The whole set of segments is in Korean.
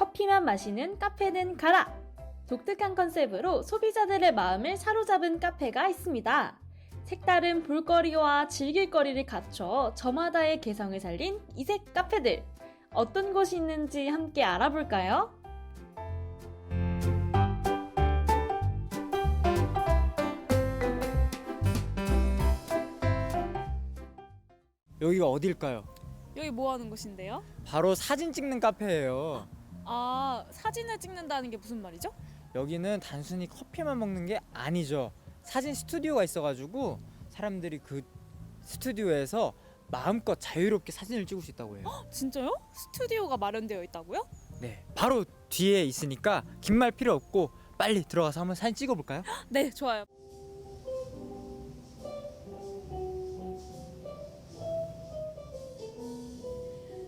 커피만 마시는 카페는 가라! 독특한 컨셉으로 소비자들의 마음을 사로잡은 카페가 있습니다. 색다른 볼거리와 즐길거리를 갖춰 저마다의 개성을 살린 이색 카페들. 어떤 곳이 있는지 함께 알아볼까요? 여기가 어딜까요? 여기 뭐 하는 곳인데요? 바로 사진 찍는 카페예요. 아, 사진을 찍는다는 게 무슨 말이죠? 여기는 단순히 커피만 먹는 게 아니죠. 사진 스튜디오가 있어가지고 사람들이 그 스튜디오에서 마음껏 자유롭게 사진을 찍을 수 있다고 해요. 진짜요? 스튜디오가 마련되어 있다고요? 네, 바로 뒤에 있으니까 긴 말 필요 없고 빨리 들어가서 한번 사진 찍어볼까요? 네, 좋아요.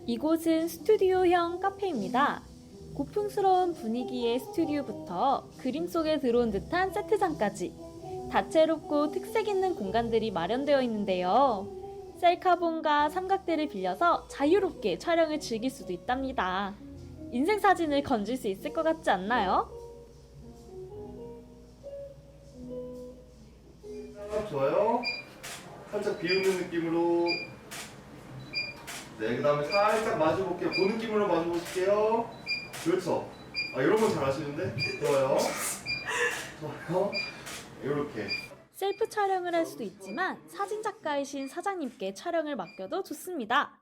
이곳은 스튜디오형 카페입니다. 고풍스러운 분위기의 스튜디오부터 그림 속에 들어온 듯한 세트장까지 다채롭고 특색 있는 공간들이 마련되어 있는데요. 셀카본과 삼각대를 빌려서 자유롭게 촬영을 즐길 수도 있답니다. 인생 사진을 건질 수 있을 것 같지 않나요? 아, 좋아요. 살짝 비웃는 느낌으로. 네, 그 다음에 살짝 마주 볼게요. 그 느낌으로 마주 보실게요. 그렇죠. 아, 이런 건 잘 하시는데? 좋아요. 좋아요. 이렇게. 셀프 촬영을 할 수도 있지만 사진 작가이신 사장님께 촬영을 맡겨도 좋습니다.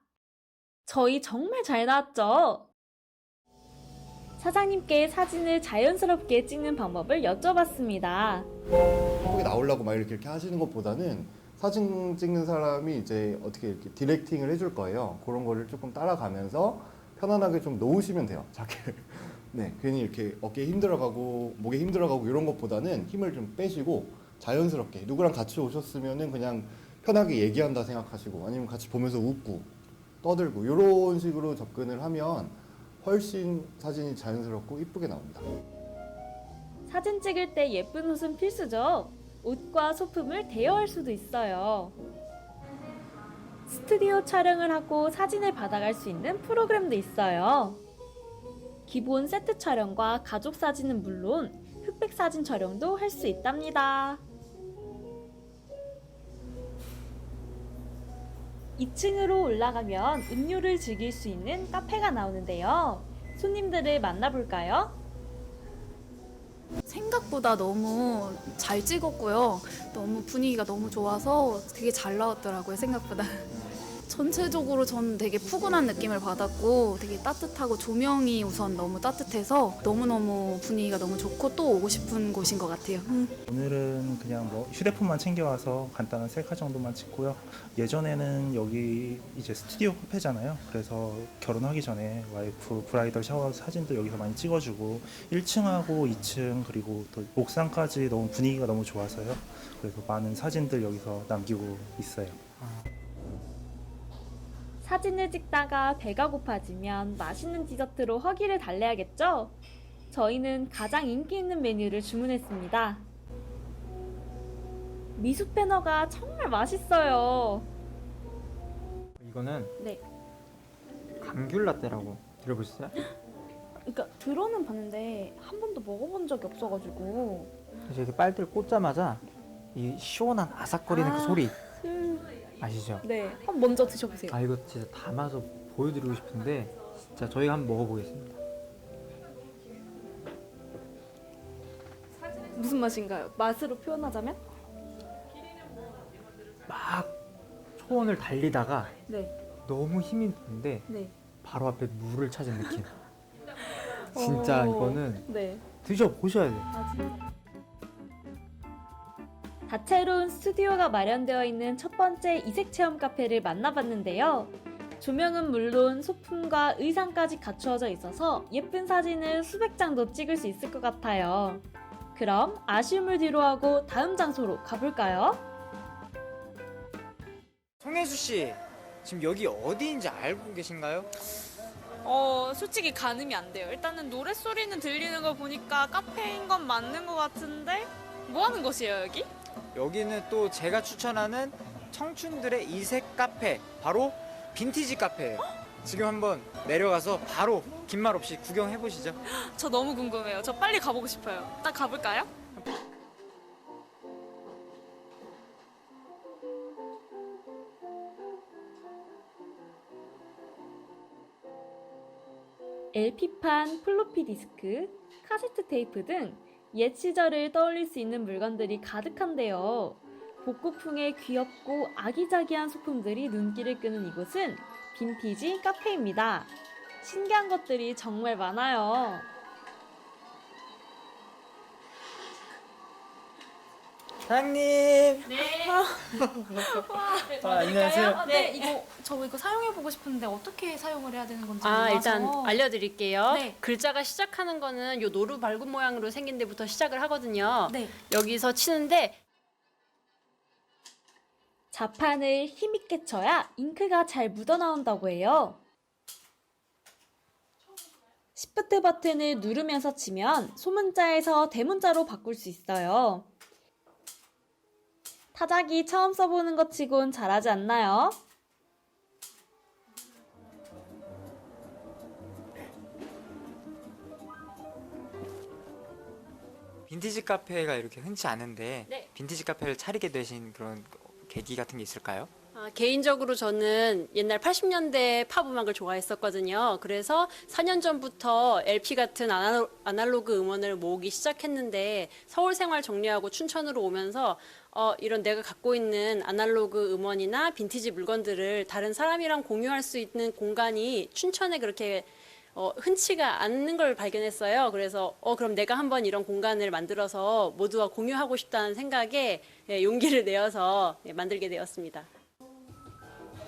저희 정말 잘 나왔죠? 사장님께 사진을 자연스럽게 찍는 방법을 여쭤봤습니다. 예쁘게 나오려고 막 이렇게, 이렇게 하시는 것보다는 사진 찍는 사람이 이제 어떻게 이렇게 디렉팅을 해줄 거예요. 그런 거를 조금 따라가면서 편안하게 좀 놓으시면 돼요. 자기를. 네, 괜히 이렇게 어깨에 힘들어가고 목에 힘들어가고 이런 것보다는 힘을 좀 빼시고 자연스럽게 누구랑 같이 오셨으면은 그냥 편하게 얘기한다 생각하시고 아니면 같이 보면서 웃고 떠들고 이런 식으로 접근을 하면 훨씬 사진이 자연스럽고 이쁘게 나옵니다. 사진 찍을 때 예쁜 옷은 필수죠. 옷과 소품을 대여할 수도 있어요. 스튜디오 촬영을 하고 사진을 받아갈 수 있는 프로그램도 있어요. 기본 세트 촬영과 가족 사진은 물론 흑백 사진 촬영도 할 수 있답니다. 2층으로 올라가면 음료를 즐길 수 있는 카페가 나오는데요. 손님들을 만나볼까요? 생각보다 너무 잘 찍었고요. 너무 분위기가 너무 좋아서 되게 잘 나왔더라고요, 생각보다. 전체적으로 전 되게 푸근한 느낌을 받았고 되게 따뜻하고 조명이 우선 너무 따뜻해서 너무너무 분위기가 너무 좋고 또 오고 싶은 곳인 것 같아요. 음. 오늘은 그냥 뭐 휴대폰만 챙겨와서 간단한 셀카 정도만 찍고요. 예전에는 여기 이제 스튜디오 카페잖아요. 그래서 결혼하기 전에 와이프 브라이덜 샤워 사진도 여기서 많이 찍어주고 1층하고 2층 그리고 또 옥상까지 너무 분위기가 너무 좋아서요. 그래서 많은 사진들 여기서 남기고 있어요. 사진을 찍다가 배가 고파지면 맛있는 디저트로 허기를 달래야겠죠? 저희는 가장 인기 있는 메뉴를 주문했습니다. 미숫 패너가 정말 맛있어요. 이거는 네. 감귤 라떼라고 들어보셨어요? 그러니까 들어는 봤는데 한 번도 먹어본 적이 없어가지고. 그래서 이렇게 빨대를 꽂자마자 이 시원한 아삭거리는 아. 그 소리 음, 아시죠? 네. 한번 먼저 드셔보세요. 아 이거 진짜 담아서 보여드리고 싶은데 진짜 저희가 한번 먹어보겠습니다. 무슨 맛인가요? 맛으로 표현하자면? 막 초원을 달리다가 네. 너무 힘이 드는데 네. 바로 앞에 물을 찾은 느낌. 진짜 어, 이거는 네. 드셔 보셔야 돼요. 아, 진짜. 다채로운 스튜디오가 마련되어 있는 첫 번째 이색 체험 카페를 만나봤는데요. 조명은 물론 소품과 의상까지 갖추어져 있어서 예쁜 사진을 수백 장도 찍을 수 있을 것 같아요. 그럼 아쉬움을 뒤로하고 다음 장소로 가볼까요? 송혜수 씨 지금 여기 어디인지 알고 계신가요? 어, 솔직히 가늠이 안 돼요. 일단은 노랫소리는 들리는 거 보니까 카페인 건 맞는 것 같은데 뭐 하는 곳이에요, 여기? 여기는 또 제가 추천하는 청춘들의 이색 카페 바로 빈티지 카페예요. 지금 한번 내려가서 바로 긴 말 없이 구경해 보시죠. 저 너무 궁금해요. 저 빨리 가보고 싶어요. 딱 가볼까요? LP판, 플로피 디스크, 카세트 테이프 등 옛 시절을 떠올릴 수 있는 물건들이 가득한데요. 복고풍의 귀엽고 아기자기한 소품들이 눈길을 끄는 이곳은 빈티지 카페입니다. 신기한 것들이 정말 많아요. 사장님. 네. 아, 안녕하세요. 네, 이거 저 이거 사용해 보고 싶은데 어떻게 사용을 해야 되는 건지 아 몰라서. 일단 알려드릴게요. 네. 글자가 시작하는 거는 요 노루 발굽 모양으로 생긴 데부터 시작을 하거든요. 네. 여기서 치는데 자판을 힘있게 쳐야 잉크가 잘 묻어나온다고 해요. 시프트 버튼을 누르면서 치면 소문자에서 대문자로 바꿀 수 있어요. 타자기 처음 써보는 것 치곤 잘하지 않나요? 빈티지 카페가 이렇게 흔치 않은데 네. 빈티지 카페를 차리게 되신 그런 계기 같은 게 있을까요? 아, 개인적으로 저는 옛날 80년대 팝 음악을 좋아했었거든요. 그래서 4년 전부터 LP 같은 아날로, 아날로그 음원을 모으기 시작했는데 서울 생활 정리하고 춘천으로 오면서 어, 이런 내가 갖고 있는 아날로그 음원이나 빈티지 물건들을 다른 사람이랑 공유할 수 있는 공간이 춘천에 그렇게 어, 흔치가 않는 걸 발견했어요. 그래서 어, 그럼 내가 한번 이런 공간을 만들어서 모두와 공유하고 싶다는 생각에 예, 용기를 내어서 예, 만들게 되었습니다.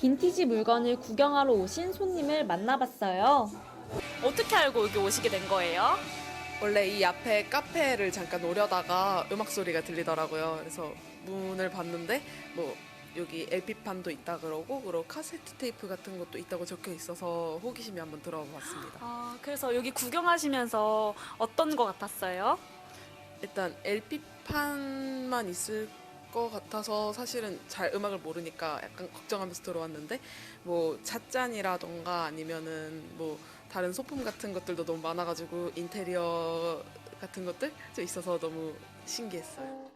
빈티지 물건을 구경하러 오신 손님을 만나봤어요. 어떻게 알고 여기 오시게 된 거예요? 원래 이 앞에 카페를 잠깐 오려다가 음악 소리가 들리더라고요. 그래서 문을 봤는데 뭐 여기 LP판도 있다 그러고 그리고 카세트 테이프 같은 것도 있다고 적혀 있어서 호기심이 한번 들어와 봤습니다. 아, 그래서 여기 구경하시면서 어떤 거 같았어요? 일단 LP판만 있을 것 같아서 사실은 잘 음악을 모르니까 약간 걱정하면서 들어왔는데 뭐 찻잔이라던가 아니면은 뭐 다른 소품 같은 것들도 너무 많아가지고 인테리어 같은 것들 좀 있어서 너무 신기했어요.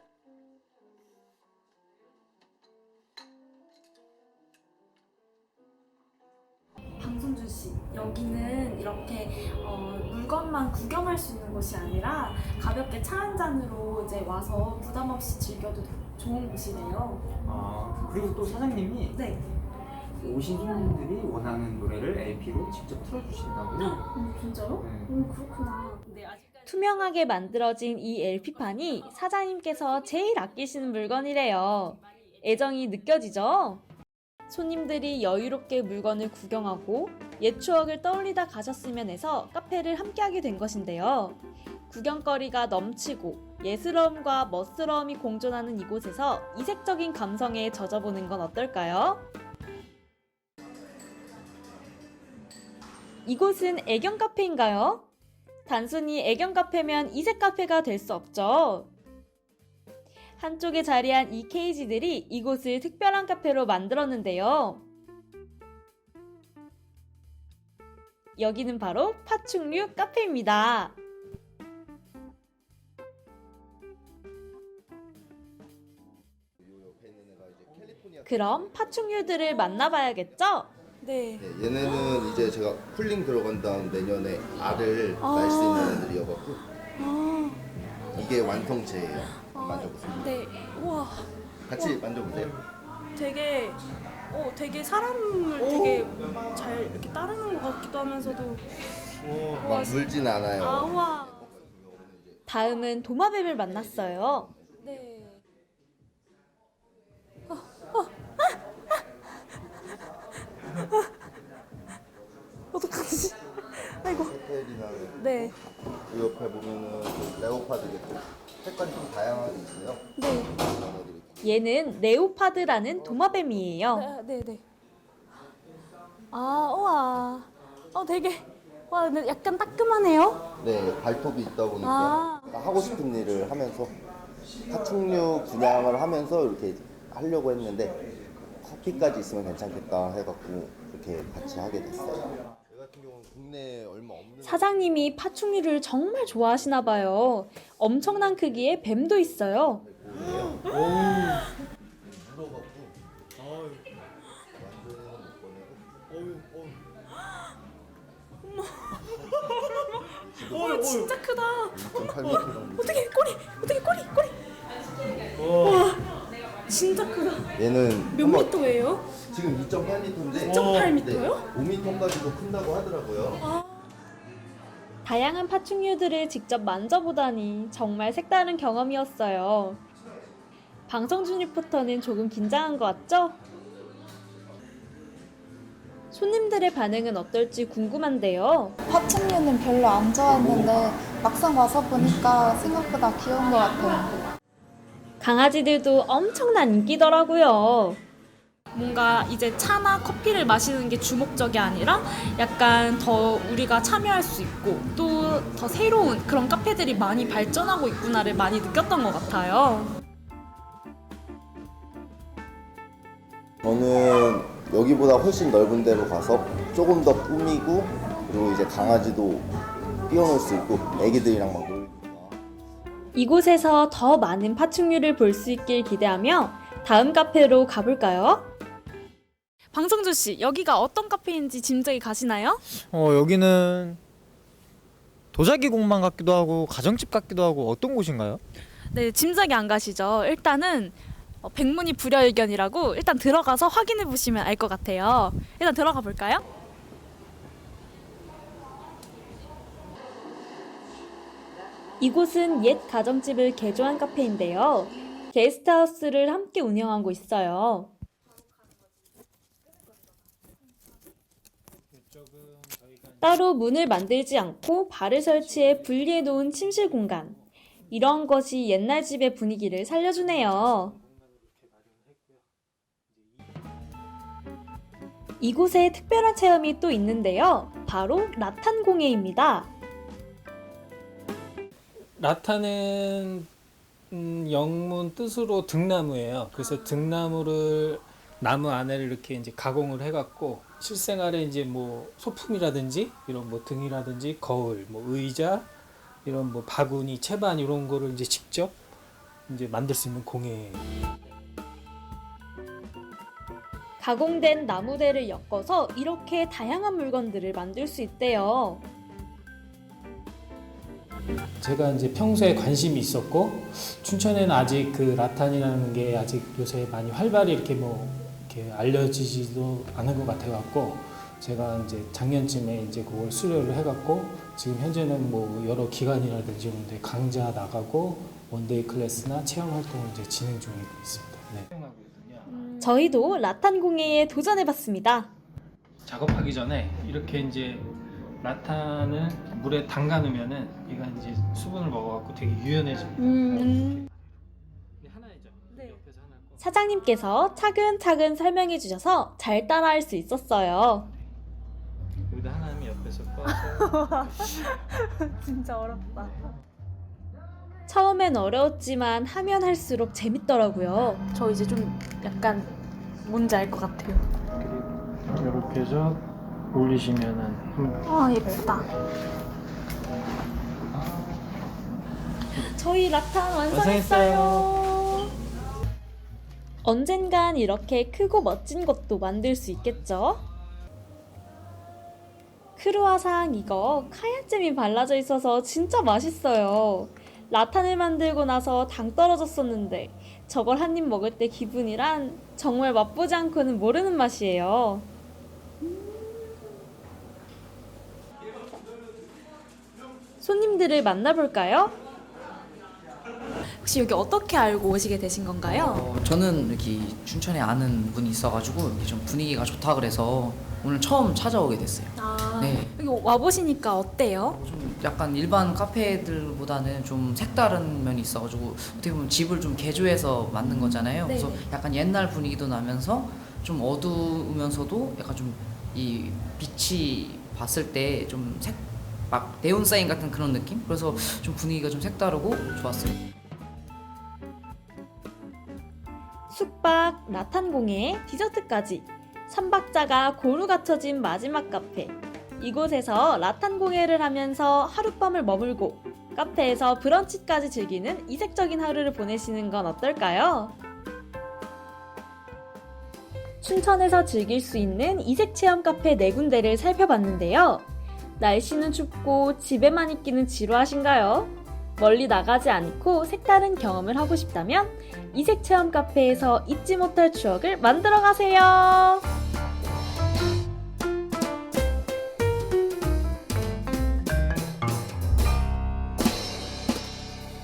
방송준 씨, 여기는 이렇게 어, 물건만 구경할 수 있는 곳이 아니라 가볍게 차 한 잔으로 이제 와서 부담 없이 즐겨도 좋은 곳이래요. 아 그리고 또 사장님이 네. 오신 손님들이 원하는 노래를 LP로 직접 틀어주신다고. 음, 진짜요? 네. 음, 그렇구나. 네, 아직까지 투명하게 만들어진 이 LP판이 사장님께서 제일 아끼시는 물건이래요. 애정이 느껴지죠? 손님들이 여유롭게 물건을 구경하고 옛 추억을 떠올리다 가셨으면 해서 카페를 함께하게 된 것인데요. 구경거리가 넘치고 예스러움과 멋스러움이 공존하는 이곳에서 이색적인 감성에 젖어보는 건 어떨까요? 이곳은 애견 카페인가요? 단순히 애견 카페면 이색 카페가 될 수 없죠. 한쪽에 자리한 이 케이지들이 이곳을 특별한 카페로 만들었는데요. 여기는 바로 파충류 카페입니다. 그럼 파충류들을 만나봐야겠죠? 네. 네, 얘네는 이제 제가 쿨링 들어간 다음 내년에 알을 낳을 수 있는 애들이어갖고 이게 완성체예요. 만져보세요. 네. 우와, 같이 만져보세요. 되게 어, 되게 사람을 되게 잘 이렇게 따르는 것 같기도 하면서도 막 물진 않아요. 아, 우와. 다음은 도마뱀을 만났어요. 네. 어떡하지? 아이고. 네. 그 옆에 보면은 그 레오파드겠고 색깔이 좀 다양하게 있어요. 네. 얘는 레오파드라는 도마뱀이에요. 네, 네, 네. 아, 우와. 어, 되게 와, 근데 약간 따끔하네요. 네, 발톱이 있다 보니까 아. 하고 싶은 일을 하면서 파충류 분양을 하면서 이렇게 하려고 했는데 커피까지 있으면 괜찮겠다 해갖고 이렇게 같이 하게 됐어요. 경우는 국내에 얼마 없는 사장님이 파충류를 정말 좋아하시나 봐요. 엄청난 크기의 뱀도 있어요. 와 진짜 크다. 2.8m 정도. 어떻게 꼬리 어떻게 꼬리 꼬리. 와 진짜 크다. 얘는 몇 한번- 미터예요? 지금 2.8m인데 2.8m요? 5m까지도 큰다고 하더라고요. 다양한 파충류들을 직접 만져보다니 정말 색다른 경험이었어요. 방송준 리포터는 조금 긴장한 것 같죠? 손님들의 반응은 어떨지 궁금한데요. 파충류는 별로 안 좋아했는데 막상 와서 보니까 생각보다 귀여운 것 같아요. 강아지들도 엄청난 인기더라고요. 뭔가 이제 차나 커피를 마시는 게 주목적이 아니라 약간 더 우리가 참여할 수 있고 또 더 새로운 그런 카페들이 많이 발전하고 있구나를 많이 느꼈던 것 같아요. 저는 여기보다 훨씬 넓은 데로 가서 조금 더 꾸미고 그리고 이제 강아지도 띄워놓을 수 있고 애기들이랑 막 이곳에서 더 많은 파충류를 볼 수 있길 기대하며 다음 카페로 가볼까요? 방성준 씨, 여기가 어떤 카페인지 짐작이 가시나요? 어 여기는 도자기 공방 같기도 하고 가정집 같기도 하고 어떤 곳인가요? 네, 짐작이 안 가시죠? 일단은 어, 백문이 불여일견이라고 일단 들어가서 확인해 보시면 알 것 같아요. 일단 들어가 볼까요? 이곳은 옛 가정집을 개조한 카페인데요. 게스트하우스를 함께 운영하고 있어요. 따로 문을 만들지 않고 발을 설치해 분리해 놓은 침실 공간. 이런 것이 옛날 집의 분위기를 살려주네요. 이곳에 특별한 체험이 또 있는데요. 바로 라탄 공예입니다. 라타는 음, 영문 뜻으로 등나무예요. 그래서 등나무를 나무 안에를 이렇게 이제 가공을 해갖고 실생활에 이제 뭐 소품이라든지 이런 뭐 등이라든지 거울, 뭐 의자 이런 뭐 바구니, 채반 이런 거를 이제 직접 이제 만들 수 있는 공예예요. 가공된 나무대를 엮어서 이렇게 다양한 물건들을 만들 수 있대요. 제가 이제 평소에 관심이 있었고 춘천에는 아직 그 라탄이라는 게 아직 요새 많이 활발히 이렇게 뭐 이렇게 알려지지도 않은 것 같아 갖고 제가 이제 작년쯤에 이제 그걸 수료를 해갖고 지금 현재는 뭐 여러 기관이라든지 이런 데 강좌 나가고 원데이 클래스나 체험 활동을 이제 진행 중에 있습니다. 네. 저희도 라탄 공예에 도전해봤습니다. 작업하기 전에 이렇게 이제 라탄을 물에 담가 놓으면은 얘가 이제 수분을 먹어갖고 되게 유연해집니다. 음. 하나이죠. 옆에서 하나 꺼. 사장님께서 차근차근 설명해 주셔서 잘 따라할 수 있었어요. 여기다 하나 하면 옆에서 꺼서 진짜 어렵다. 처음엔 어려웠지만 하면 할수록 재밌더라고요. 저 이제 좀 약간 뭔지 알 것 같아요. 그리고 이렇게 해서 올리시면은 음, 아 예쁘다. 저희 라탄 완성했어요. 언젠간 이렇게 크고 멋진 것도 만들 수 있겠죠? 크루아상 이거 카야잼이 발라져 있어서 진짜 맛있어요. 라탄을 만들고 나서 당 떨어졌었는데 저걸 한 입 먹을 때 기분이란 정말 맛보지 않고는 모르는 맛이에요. 손님들을 만나볼까요? 혹시 여기 어떻게 알고 오시게 되신 건가요? 어, 저는 여기 춘천에 아는 분이 있어가지고 여기 좀 분위기가 좋다 그래서 오늘 처음 찾아오게 됐어요. 아, 네. 여기 와 보시니까 어때요? 좀 약간 일반 카페들보다는 좀 색다른 면이 있어가지고 어떻게 보면 집을 좀 개조해서 만든 거잖아요. 그래서 네네. 약간 옛날 분위기도 나면서 좀 어두우면서도 약간 좀 이 빛이 봤을 때 좀 색 막 네온 사인 같은 그런 느낌? 그래서 좀 분위기가 좀 색다르고 좋았어요. 숙박, 라탄 공예, 디저트까지 삼박자가 고루 갖춰진 마지막 카페. 이곳에서 라탄 공예를 하면서 하룻밤을 머물고 카페에서 브런치까지 즐기는 이색적인 하루를 보내시는 건 어떨까요? 춘천에서 즐길 수 있는 이색 체험 카페 네 군데를 살펴봤는데요. 날씨는 춥고 집에만 있기는 지루하신가요? 멀리 나가지 않고 색다른 경험을 하고 싶다면 이색 체험 카페에서 잊지 못할 추억을 만들어 가세요.